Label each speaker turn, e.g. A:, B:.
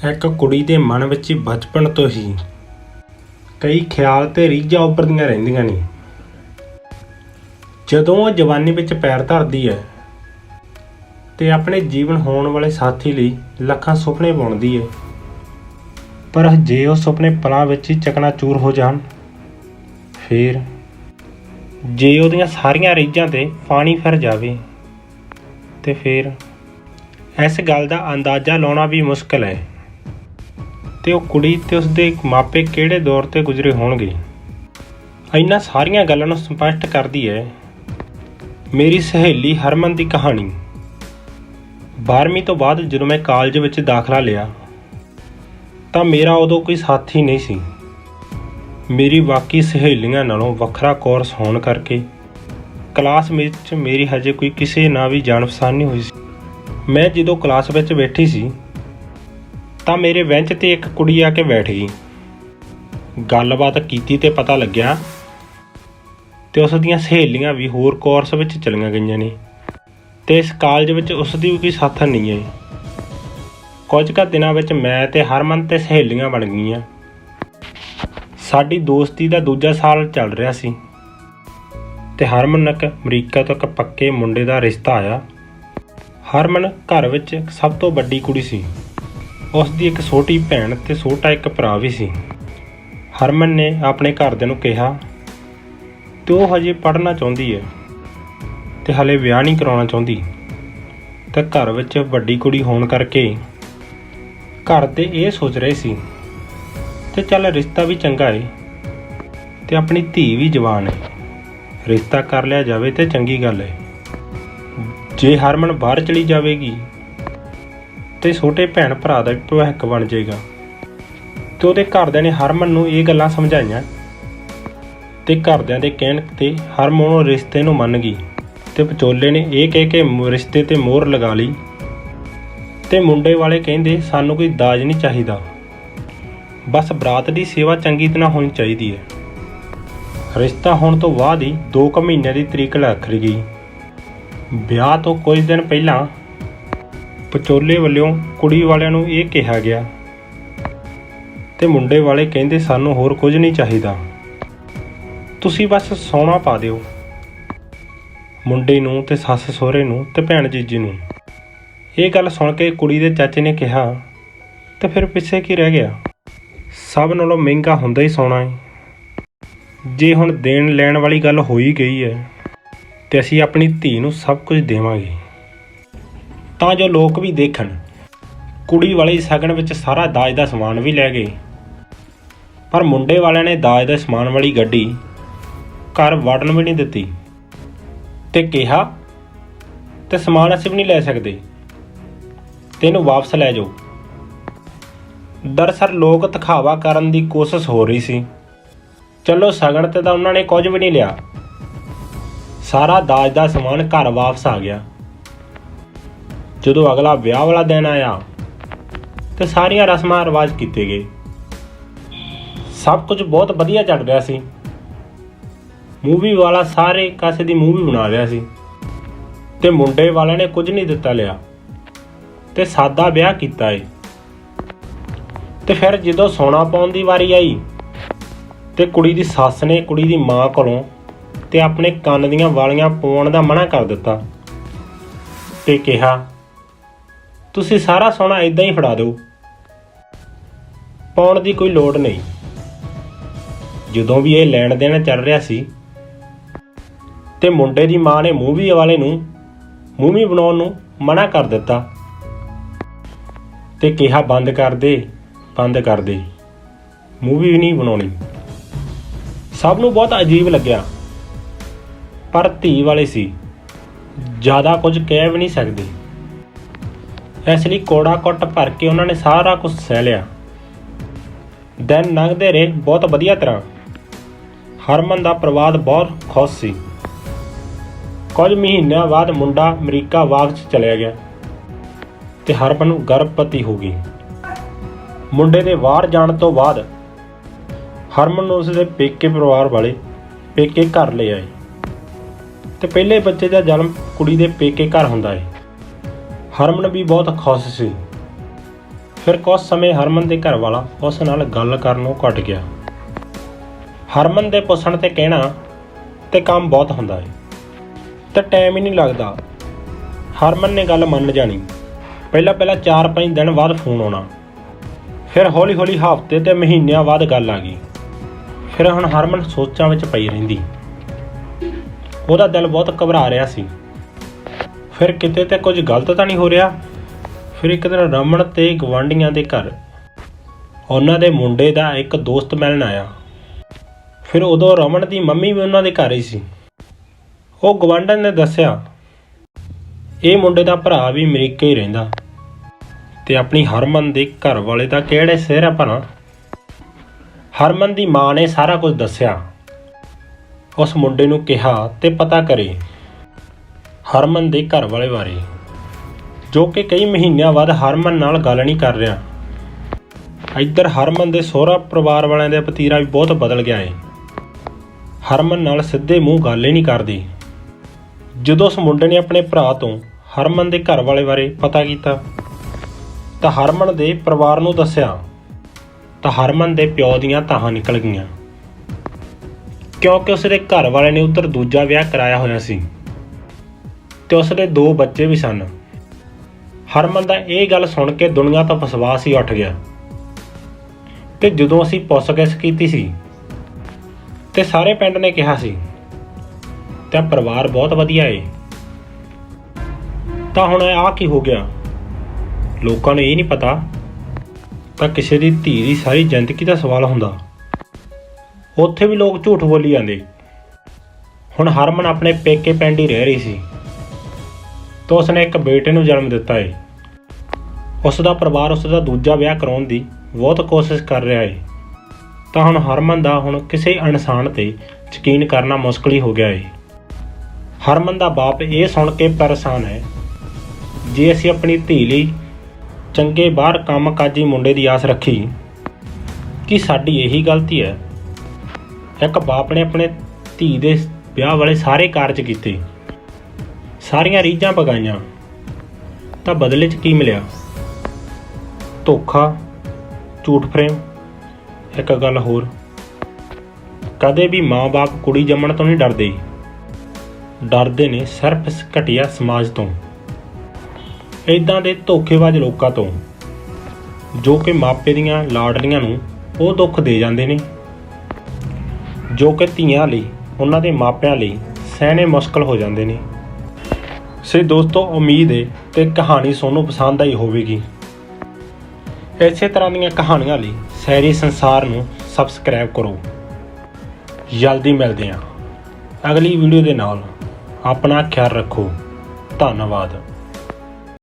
A: ਇੱਕ ਕੁੜੀ ਦੇ ਮਨ ਵਿੱਚ ਬਚਪਨ ਤੋਂ ਹੀ ਕਈ ਖਿਆਲ ਤੇ ਰੀਝਾਂ ਉੱਭਰਦੀਆਂ ਰਹਿੰਦੀਆਂ ਨੇ। ਜਦੋਂ ਉਹ ਜਵਾਨੀ ਵਿੱਚ ਪੈਰ ਧਰਦੀ ਹੈ ਤੇ ਆਪਣੇ ਜੀਵਨ ਹੋਣ ਵਾਲੇ ਸਾਥੀ ਲਈ ਲੱਖਾਂ ਸੁਪਨੇ ਬੁਣਦੀ ਹੈ, ਪਰ ਜੇ ਉਹ ਸੁਪਨੇ ਪਲਾਂ ਵਿੱਚ ਹੀ ਚਕਨਾਚੂਰ ਹੋ ਜਾਣ, ਫਿਰ ਜੇ ਉਹਦੀਆਂ ਸਾਰੀਆਂ ਰੀਝਾਂ ਤੇ ਪਾਣੀ ਫਿਰ ਜਾਵੇ, ਤੇ ਫਿਰ ਇਸ ਗੱਲ ਦਾ ਅੰਦਾਜ਼ਾ ਲਾਉਣਾ ਵੀ ਮੁਸ਼ਕਲ ਹੈ। ਤੇ ਉਹ ਕੁੜੀ ਤੇ ਉਸਦੇ ਮਾਪੇ ਕਿਹੜੇ ਦੌਰ ਤੇ ਗੁਜ਼ਰੇ ਹੋਣਗੇ? ਇਹਨਾਂ ਸਾਰੀਆਂ ਗੱਲਾਂ ਨੂੰ ਸਪਸ਼ਟ ਕਰਦੀ ਹੈ ਮੇਰੀ ਸਹੇਲੀ ਹਰਮਨ ਦੀ ਕਹਾਣੀ। 12ਵੀਂ ਤੋਂ ਬਾਅਦ ਜਦੋਂ ਮੈਂ ਕਾਲਜ ਵਿੱਚ ਦਾਖਲਾ ਲਿਆ, ਤਾਂ ਮੇਰਾ ਉਦੋਂ ਕੋਈ ਸਾਥੀ ਨਹੀਂ ਸੀ। ਮੇਰੀ ਬਾਕੀ ਸਹੇਲੀਆਂ ਨਾਲੋਂ ਵੱਖਰਾ ਕੋਰਸ ਹੋਣ ਕਰਕੇ ਕਲਾਸ ਵਿੱਚ ਮੇਰੀ ਹਜੇ ਕੋਈ ਕਿਸੇ ਨਾਲ ਵੀ ਜਾਣ ਪਛਾਣ ਨਹੀਂ ਹੋਈ ਸੀ। ਮੈਂ ਜਦੋਂ ਕਲਾਸ ਵਿੱਚ ਬੈਠੀ ਸੀ ਤਾਂ ਮੇਰੇ ਬੈਂਚ ਤੇ ਇੱਕ ਕੁੜੀ ਆ ਕੇ ਬੈਠ ਗਈ। ਗੱਲਬਾਤ ਕੀਤੀ ਤੇ ਪਤਾ ਲੱਗਿਆ ਤੇ ਉਸ ਦੀਆਂ ਸਹੇਲੀਆਂ ਵੀ ਹੋਰ ਕੋਰਸ ਵਿੱਚ ਚਲੀਆਂ ਗਈਆਂ ਨੇ ਤੇ ਇਸ ਕਾਲਜ ਵਿੱਚ ਉਸ ਦੀ ਵੀ ਕੋਈ ਸਾਥਣ ਨਹੀਂ ਹੈ ਕੁਝ ਕੁ ਦਿਨਾਂ ਵਿੱਚ ਮੈਂ ਤੇ ਹਰਮਨ ਤੇ ਸਹੇਲੀਆਂ ਬਣ ਗਈਆਂ। ਸਾਡੀ ਦੋਸਤੀ ਦਾ ਦੂਜਾ ਸਾਲ ਚੱਲ ਰਿਹਾ ਸੀ ਤੇ ਹਰਮਨ ਇੱਕ ਅਮਰੀਕਾ ਤੋਂ ਇੱਕ ਪੱਕੇ ਮੁੰਡੇ ਦਾ ਰਿਸ਼ਤਾ ਆਇਆ। ਹਰਮਨ ਘਰ ਵਿੱਚ ਸਭ ਤੋਂ ਵੱਡੀ ਕੁੜੀ ਸੀ। ਉਸ ਦੀ ਇੱਕ ਛੋਟੀ ਭੈਣ ਤੇ ਛੋਟਾ ਇੱਕ ਭਰਾ ਵੀ ਸੀ। ਹਰਮਨ ਨੇ ਆਪਣੇ ਘਰਦਿਆਂ ਨੂੰ ਕਿਹਾ, ਤੇ ਉਹ ਹਜੇ ਪੜ੍ਹਨਾ ਚਾਹੁੰਦੀ ਹੈ ਤੇ ਹਲੇ ਵਿਆਹ ਨਹੀਂ ਕਰਾਉਣਾ ਚਾਹੁੰਦੀ। ਤਾਂ ਘਰ ਵਿੱਚ ਵੱਡੀ ਕੁੜੀ ਹੋਣ ਕਰਕੇ ਘਰ ਦੇ ਇਹ ਸੋਚ ਰਹੇ ਸੀ ਤੇ ਚੱਲ ਰਿਸ਼ਤਾ ਵੀ ਚੰਗਾ ਏ ਤੇ ਆਪਣੀ ਧੀ ਵੀ ਜਵਾਨ ਹੈ ਰਿਸ਼ਤਾ ਕਰ ਲਿਆ ਜਾਵੇ ਤੇ ਚੰਗੀ ਗੱਲ ਹੈ ਜੇ ਹਰਮਨ ਬਾਹਰ ਚਲੀ ਜਾਵੇਗੀ ਤੇ ਛੋਟੇ ਭੈਣ ਭਰਾ ਦਾ ਵੀ ਭਵਿੱਖ ਬਣ ਜਾਏਗਾ। ਤੇ ਉਹਦੇ ਘਰਦਿਆਂ ਨੇ ਹਰਮਨ ਨੂੰ ਇਹ ਗੱਲਾਂ ਸਮਝਾਈਆਂ ਤੇ ਘਰਦਿਆਂ ਦੇ ਕਹਿਣ ਤੇ ਹਰਮਨ ਉਹ ਰਿਸ਼ਤੇ ਨੂੰ ਮੰਨ ਗਈ ਤੇ ਵਿਚੋਲੇ ਨੇ ਇਹ ਕਹਿ ਕੇ ਰਿਸ਼ਤੇ ਤੇ ਮੋਹਰ ਲਗਾ ਲਈ ਤੇ ਮੁੰਡੇ ਵਾਲੇ ਕਹਿੰਦੇ, ਸਾਨੂੰ ਕੋਈ ਦਾਜ ਨਹੀਂ ਚਾਹੀਦਾ। ਬਸ ਬਰਾਤ ਦੀ ਸੇਵਾ ਚੰਗੀ ਤਰ੍ਹਾਂ ਹੋਣੀ ਚਾਹੀਦੀ ਹੈ। ਰਿਸ਼ਤਾ ਹੋਣ ਤੋਂ ਬਾਅਦ ਹੀ 2 ਕੁ ਮਹੀਨਿਆਂ ਦੀ ਤਰੀਕ ਲੱਖ ਗਈ। ਵਿਆਹ ਤੋਂ ਕੁਝ ਦਿਨ ਪਹਿਲਾਂ ਪਚੋਲੇ ਵੱਲੋਂ ਕੁੜੀ ਵਾਲਿਆਂ ਨੂੰ ਇਹ ਕਿਹਾ ਗਿਆ। ਤੇ ਮੁੰਡੇ ਵਾਲੇ ਕਹਿੰਦੇ ਸਾਨੂੰ ਹੋਰ ਕੁਝ ਨਹੀਂ ਚਾਹੀਦਾ। ਤੁਸੀਂ ਬਸ ਸੋਨਾ ਪਾ ਦਿਓ। ਮੁੰਡੇ ਨੂੰ ਤੇ ਸੱਸ ਸਹੁਰੇ ਨੂੰ ਤੇ ਭੈਣ ਜੀਜੀ ਨੂੰ। ਇਹ ਗੱਲ ਸੁਣ ਕੇ ਕੁੜੀ ਦੇ ਚਾਚੇ ਨੇ ਕਿਹਾ, ਤੇ ਫਿਰ ਪਿੱਛੇ ਕੀ ਰਹਿ ਗਿਆ? ਸਭ ਨਾਲੋਂ ਮਹਿੰਗਾ ਹੁੰਦਾ ਹੀ ਸੋਨਾ ਹੈ ਜੇ ਹੁਣ ਦੇਣ ਲੈਣ ਵਾਲੀ ਗੱਲ ਹੋਈ ਗਈ ਹੈ ਤੇ ਅਸੀਂ ਆਪਣੀ ਧੀ ਨੂੰ ਸਭ ਕੁਝ ਦੇਵਾਂਗੇ। ਤਾਂ ਜੋ ਲੋਕ ਵੀ ਦੇਖਣ। ਕੁੜੀ ਵਾਲੇ ਸਗਨ ਵਿੱਚ ਸਾਰਾ ਦਾਜ ਦਾ ਸਮਾਨ ਵੀ ਲੈ ਗਏ। ਪਰ ਮੁੰਡੇ ਵਾਲਿਆਂ ਨੇ ਦਾਜ ਦਾ ਸਮਾਨ ਵਾਲੀ ਗੱਡੀ ਘਰ ਵੜਨ ਵੀ ਨਹੀਂ ਦਿੱਤੀ। ਤੇ ਕਿਹਾ, ਤੇ ਸਮਾਨ ਅਸੀਂ ਵੀ ਨਹੀਂ ਲੈ ਸਕਦੇ। ਤੈਨੂੰ ਵਾਪਸ ਲੈ ਜਾਓ। ਦਰਸਲ ਲੋਕ ਤਖਾਵਾ ਕਰਨ ਦੀ ਕੋਸ਼ਿਸ਼ ਹੋ ਰਹੀ ਸੀ। ਚਲੋ ਸਗਨ ਤੇ ਤਾਂ ਉਹਨਾਂ ਨੇ ਕੁਝ ਵੀ ਨਹੀਂ ਲਿਆ। ਸਾਰਾ ਦਾਜ ਦਾ ਸਮਾਨ ਘਰ ਵਾਪਸ ਆ ਗਿਆ। ਜਦੋਂ ਅਗਲਾ ਵਿਆਹ ਵਾਲਾ ਦਿਨ ਆਇਆ, ਤੇ ਸਾਰੀਆਂ ਰਸਮਾਂ ਰਿਵਾਜ ਕੀਤੇ ਗਏ। ਸਭ ਕੁਝ ਬਹੁਤ ਵਧੀਆ ਚੱਲ ਰਿਹਾ ਸੀ। ਮੂਵੀ ਵਾਲਾ ਸਾਰੇ ਕਾਸੇ ਦੀ ਮੂਵੀ ਬਣਾ ਰਿਹਾ ਸੀ। ਤੇ ਮੁੰਡੇ ਵਾਲਿਆਂ ਨੇ ਕੁਝ ਨਹੀਂ ਦਿੱਤਾ ਲਿਆ। ਤੇ ਸਾਦਾ ਵਿਆਹ ਕੀਤਾ ਏ। ਤੇ ਫਿਰ ਜਦੋਂ ਸੋਨਾ ਪਾਉਣ ਦੀ ਵਾਰੀ ਆਈ, ਤੇ ਕੁੜੀ ਦੀ ਸੱਸ ਨੇ ਕੁੜੀ ਦੀ ਮਾਂ ਕੋਲੋਂ ਤੇ ਆਪਣੇ ਕੰਨ ਦੀਆਂ ਵਾਲੀਆਂ ਪਾਉਣ ਦਾ ਮਨਾ ਕਰ ਦਿੱਤਾ। ਤੇ ਕਿਹਾ ਤੁਸੀਂ ਸਾਰਾ ਸੋਨਾ ਇਦਾਂ ਹੀ ਫੜਾ ਦਿਓ। ਪਾਉਣ ਦੀ ਕੋਈ ਲੋੜ ਨਹੀਂ। ਜਦੋਂ ਵੀ ਇਹ ਲੈਣ ਦੇਣ ਚੱਲ ਰਿਹਾ ਸੀ, ਤੇ ਮੁੰਡੇ ਦੀ ਮਾਂ ਨੇ ਮੂਵੀ ਵਾਲੇ ਨੂੰ ਮੂਵੀ ਬਣਾਉਣ ਨੂੰ ਮਨਾ ਕਰ ਦਿੱਤਾ। ਤੇ ਕਿਹਾ, ਬੰਦ ਕਰ ਦੇ, ਬੰਦ ਕਰ ਦੇ। ਮੂਵੀ ਵੀ ਨਹੀਂ ਬਣਾਉਣੀ। ਸਭ ਨੂੰ ਬਹੁਤ ਅਜੀਬ ਲੱਗਿਆ। ਪਰ ਧੀ ਵਾਲੇ ਸੀ। ਜ਼ਿਆਦਾ ਕੁਝ ਕਹਿ ਵੀ ਨਹੀਂ ਸਕਦੇ। ਇਸ ਲਈ ਕੋੜਾ ਕੁੱਟ ਭਰ ਕੇ ਉਹਨਾਂ ਨੇ ਸਾਰਾ ਕੁਝ ਸਹਿ ਲਿਆ। ਦਿਨ ਲੰਘਦੇ ਰਹੇ ਬਹੁਤ ਵਧੀਆ ਤਰ੍ਹਾਂ। ਹਰਮਨ ਦਾ ਪਰਿਵਾਰ ਬਹੁਤ ਖੁਸ਼ ਸੀ। ਕੁਝ ਮਹੀਨਿਆਂ ਬਾਅਦ ਮੁੰਡਾ ਅਮਰੀਕਾ ਵਾਕ 'ਚ ਚਲਿਆ ਗਿਆ ਤੇ ਹਰਮਨ ਗਰਭਵਤੀ ਹੋ ਗਈ। ਮੁੰਡੇ ਦੇ ਬਾਹਰ ਜਾਣ ਤੋਂ ਬਾਅਦ ਹਰਮਨ ਨੂੰ ਉਸਦੇ ਪੇਕੇ ਪਰਿਵਾਰ ਵਾਲੇ ਪੇਕੇ ਘਰ ਲੈ ਆਏ। ਤੇ ਪਹਿਲੇ ਬੱਚੇ ਦਾ ਜਨਮ ਕੁੜੀ ਦੇ ਪੇਕੇ ਘਰ ਹੁੰਦਾ ਹੈ। ਹਰਮਨ ਵੀ ਬਹੁਤ ਖੁਸ਼ ਸੀ। ਫਿਰ ਕੁਝ ਸਮੇਂ ਹਰਮਨ ਦੇ ਘਰ ਵਾਲਾ ਉਸ ਨਾਲ ਗੱਲ ਕਰਨੋਂ ਘਟ ਗਿਆ। ਹਰਮਨ ਦੇ ਪੁੱਛਣ ਤੇ ਕਹਿਣਾ ਤੇ ਕੰਮ ਬਹੁਤ ਹੁੰਦਾ ਹੈ ਤੇ ਟਾਈਮ ਹੀ ਨਹੀਂ ਲੱਗਦਾ। ਹਰਮਨ ਨੇ ਗੱਲ ਮੰਨ ਜਾਣੀ। ਪਹਿਲਾਂ ਪਹਿਲਾਂ 4-5 ਦਿਨ ਬਾਅਦ ਫੋਨ ਆਉਣਾ। ਫਿਰ ਹੌਲੀ-ਹੌਲੀ ਹਫ਼ਤੇ ਤੇ ਮਹੀਨਿਆਂ ਬਾਅਦ ਗੱਲ ਆ ਗਈ। ਫਿਰ ਹੁਣ ਹਰਮਨ ਸੋਚਾਂ ਵਿੱਚ ਪਈ ਰਹਿੰਦੀ। ਉਹਦਾ ਦਿਲ ਬਹੁਤ ਘਬਰਾ ਰਿਹਾ ਸੀ। ਫਿਰ ਕਿਤੇ ਤੇ ਕੁਝ ਗਲਤ ਤਾਂ ਨਹੀਂ ਹੋ ਰਿਹਾ? ਫਿਰ ਇੱਕ ਦਿਨ ਰਮਨ ਤੇ ਗਵਾਂਢੀਆਂ ਦੇ ਘਰ। ਉਹਨਾਂ ਦੇ ਮੁੰਡੇ ਦਾ ਇੱਕ ਦੋਸਤ ਮਿਲਣ ਆਇਆ। ਫਿਰ ਉਦੋਂ ਰਮਨ ਦੀ ਮੰਮੀ ਵੀ ਉਹਨਾਂ ਦੇ ਘਰ ਹੀ ਸੀ। ਉਹ ਗਵਾਂਢਣ ਨੇ ਦੱਸਿਆ, ਇਹ ਮੁੰਡੇ ਦਾ ਭਰਾ ਵੀ ਅਮਰੀਕਾ ਹੀ ਰਹਿੰਦਾ ਤੇ ਆਪਣੀ ਹਰਮਨ ਦੇ ਘਰ ਵਾਲੇ ਦਾ ਕਿਹੜੇ ਸਿਰ ਆ ਭਲਾ? ਹਰਮਨ ਦੀ ਮਾਂ ਨੇ ਸਾਰਾ ਕੁਝ ਦੱਸਿਆ। ਉਸ ਮੁੰਡੇ ਨੂੰ ਕਿਹਾ, ਤੇ ਪਤਾ ਕਰੇ ਹਰਮਨ ਦੇ ਘਰ ਵਾਲੇ ਬਾਰੇ। ਜੋ ਕਿ ਕਈ ਮਹੀਨਿਆਂ ਬਾਅਦ ਹਰਮਨ ਨਾਲ ਗੱਲ ਨਹੀਂ ਕਰ ਰਿਹਾ। ਇੱਧਰ ਹਰਮਨ ਦੇ ਸਹੁਰਾ ਪਰਿਵਾਰ ਵਾਲਿਆਂ ਦਾ ਪਤੀਰਾ ਵੀ ਬਹੁਤ ਬਦਲ ਗਿਆ ਏ। ਹਰਮਨ ਨਾਲ ਸਿੱਧੇ ਮੂੰਹ ਗੱਲ ਹੀ ਨਹੀਂ ਕਰਦੇ। ਜਦੋਂ ਉਸ ਮੁੰਡੇ ਨੇ ਆਪਣੇ ਭਰਾ ਤੋਂ ਹਰਮਨ ਦੇ ਘਰ ਵਾਲੇ ਬਾਰੇ ਪਤਾ ਕੀਤਾ, ਤਾਂ ਹਰਮਨ ਦੇ ਪਰਿਵਾਰ ਨੂੰ ਦੱਸਿਆ, ਤਾਂ ਹਰਮਨ ਦੇ ਪਿਓ ਦੀਆਂ ਤਾਹਾਂ ਨਿਕਲ ਗਈਆਂ। ਕਿਉਂਕਿ ਉਸ ਦੇ ਘਰ ਵਾਲੇ ਨੇ ਉੱਧਰ ਦੂਜਾ ਵਿਆਹ ਕਰਾਇਆ ਹੋਇਆ ਸੀ। ਤੇ ਉਸਦੇ ਦੋ ਬੱਚੇ ਵੀ ਸਨ। ਹਰਮਨ ਦਾ ਇਹ ਗੱਲ ਸੁਣ ਕੇ ਦੁਨੀਆ ਤੋਂ ਵਿਸ਼ਵਾਸ ਹੀ ਉੱਠ ਗਿਆ। ਤੇ ਜਦੋਂ ਅਸੀਂ ਪੁੱਛਗਿੱਛ ਕੀਤੀ ਸੀ, ਤੇ ਸਾਰੇ ਪਿੰਡ ਨੇ ਕਿਹਾ ਸੀ ਤੇ ਪਰਿਵਾਰ ਬਹੁਤ ਵਧੀਆ ਏ। ਤਾਂ ਹੁਣ ਆ ਕੀ ਹੋ ਗਿਆ? ਲੋਕਾਂ ਨੂੰ ਇਹ ਨਹੀਂ ਪਤਾ ਤਾਂ ਕਿਸੇ ਦੀ ਧੀ ਦੀ ਸਾਰੀ ਜ਼ਿੰਦਗੀ ਦਾ ਸਵਾਲ ਹੁੰਦਾ। ਉੱਥੇ ਵੀ ਲੋਕ ਝੂਠ ਬੋਲੀ ਜਾਂਦੇ। ਹੁਣ ਹਰਮਨ ਆਪਣੇ ਪੇਕੇ ਪਿੰਡ ਹੀ ਰਹਿ ਰਹੀ ਸੀ। ਤਾਂ ਉਸਨੇ ਇੱਕ ਬੇਟੇ ਨੂੰ ਜਨਮ ਦਿੱਤਾ ਹੈ ਉਸ ਦਾ ਪਰਿਵਾਰ ਉਸ ਦਾ ਦੂਜਾ ਵਿਆਹ ਕਰਾਉਣ ਦੀ ਬਹੁਤ ਕੋਸ਼ਿਸ਼ ਕਰ ਰਿਹਾ ਏ। ਤਾਂ ਹੁਣ ਹਰਮਨ ਦਾ ਹੁਣ ਕਿਸੇ ਇਨਸਾਨ ਤੇ ਯਕੀਨ ਕਰਨਾ ਮੁਸ਼ਕਲ ਹੀ ਹੋ ਗਿਆ ਏ। ਹਰਮਨ ਦਾ ਬਾਪ ਇਹ ਸੁਣ ਕੇ ਪਰੇਸ਼ਾਨ ਹੈ, ਜੇ ਅਸੀਂ ਆਪਣੀ ਧੀ ਲਈ ਚੰਗੇ ਬਾਹਰ ਕੰਮਕਾਜੀ ਮੁੰਡੇ ਦੀ ਆਸ ਰੱਖੀ, ਕਿ ਸਾਡੀ ਇਹੀ ਗਲਤੀ ਹੈ? ਇੱਕ ਬਾਪ ਨੇ ਆਪਣੇ ਧੀ ਦੇ ਵਿਆਹ ਵਾਲੇ ਸਾਰੇ ਕਾਰਜ ਕੀਤੇ। ਸਾਰੀਆਂ ਰੀਝਾਂ ਪਗਾਈਆਂ, ਤਾਂ ਬਦਲੇ 'ਚ ਕੀ ਮਿਲਿਆ? ਧੋਖਾ, ਝੂਠ ਫਰੇਮ ਇੱਕ ਗੱਲ ਹੋਰ। ਕਦੇ ਵੀ ਮਾਂ-ਬਾਪ ਕੁੜੀ ਜੰਮਣ ਤੋਂ ਨਹੀਂ ਡਰਦੇ। ਡਰਦੇ ਨੇ ਸਿਰਫ ਇਸ ਘਟੀਆ ਸਮਾਜ ਤੋਂ। ਇਦਾਂ ਦੇ ਧੋਖੇਬਾਜ਼ ਲੋਕਾਂ ਤੋਂ, ਜੋ ਕਿ ਮਾਪੇ ਦੀਆਂ ਲਾਡਲੀਆਂ ਨੂੰ ਉਹ ਦੁੱਖ ਦੇ ਜਾਂਦੇ ਨੇ। ਜੋ ਕਿ ਧੀਆਂ ਲਈ, ਉਹਨਾਂ ਦੇ ਮਾਪਿਆਂ ਲਈ ਸਹਿਣੇ ਮੁਸ਼ਕਲ ਹੋ ਜਾਂਦੇ ਨੇ। ਸੇ ਦੋਸਤੋ, ਉਮੀਦ ਹੈ ਕਿ ਕਹਾਣੀ ਤੁਹਾਨੂੰ ਪਸੰਦ ਆਈ ਹੋਵੇਗੀ। ਇਸੇ ਤਰ੍ਹਾਂ ਦੀਆਂ ਕਹਾਣੀਆਂ ਲਈ ਸੈਰੀ ਸੰਸਾਰ ਨੂੰ ਸਬਸਕ੍ਰਾਈਬ ਕਰੋ। ਜਲਦੀ ਮਿਲਦੇ ਹਾਂ। ਅਗਲੀ ਵੀਡੀਓ ਦੇ ਨਾਲ ਆਪਣਾ ਖਿਆਲ ਰੱਖੋ। ਧੰਨਵਾਦ।